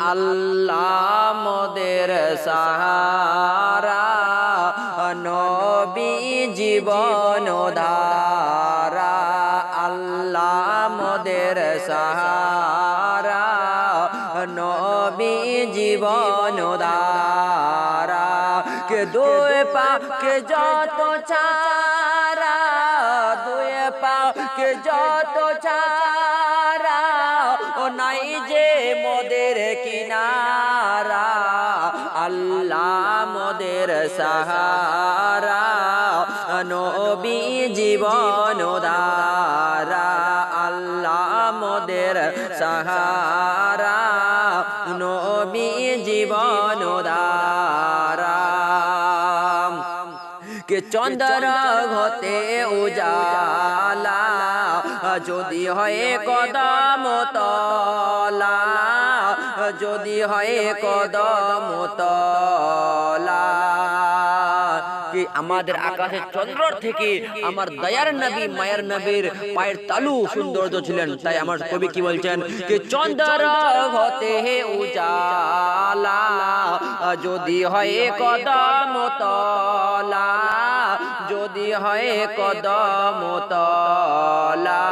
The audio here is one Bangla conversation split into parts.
আল্লাহ মোদের সাহারা, নবী জীবন ধারা। আল্লাহ মোদের সাহারা, নবী জীবন ধারা। কে দুই পা কে যত চারা দুই পা কে যত চারা নাই যে মোদের কিনারা আল্লাহ মোদের সাহারা। নবী জীবন দারা কে চন্দ্র ঘতে উজালা। যদি হয় কদম তলা। যদি হয় কদম তলা। কি আমাদের আকাশের চন্দ্র থেকে আমার দয়ার নবী, মায়ের নবীর পায়ের তালু সৌন্দর্য ছিলেন। তাই আমার কবি কি বলছেন? কি চন্দ্র হতে হে উজালা, যদি হয় কদম তলা, যদি হয় কদম তলা,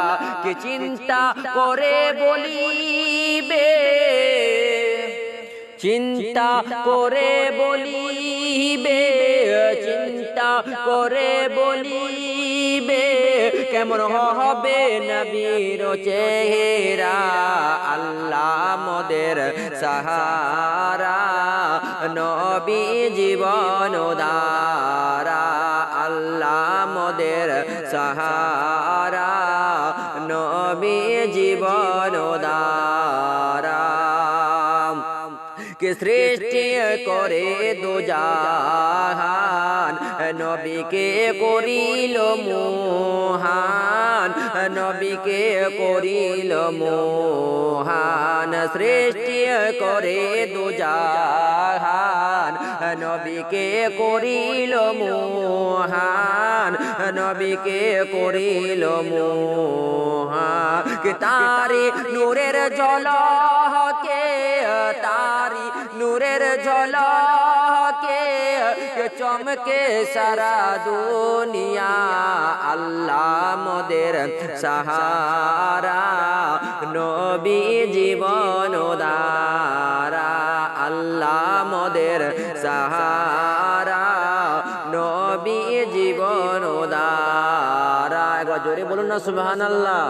কি চিন্তা করে বলিবে? চিন্তা করে বলিবে? করে বলিবে, কেমন হবে নবীর চেহারা? আল্লাহ মোদের সাহারা, নবী জীবন দারা আল্লাহ মোদের সাহারা, নবী জীবন দারা সৃষ্টি করে দুজাহান। নবীকে করিল মোহান। নবীকে করিল মোহান। সৃষ্টি করে দুজাহান। নবীকে করিল মোহান। নবীকে করিল মোহান। তারি নূরের জলকে নূরের ঝলকে চমকে সারা দুনিয়া। আল্লাহ মোদের সাহারা, নবী জীবন দারা আল্লাহ মোদের সাহারা, নবী জীবন দারা একবার জোরে বলুন না, সুবহানাল্লাহ।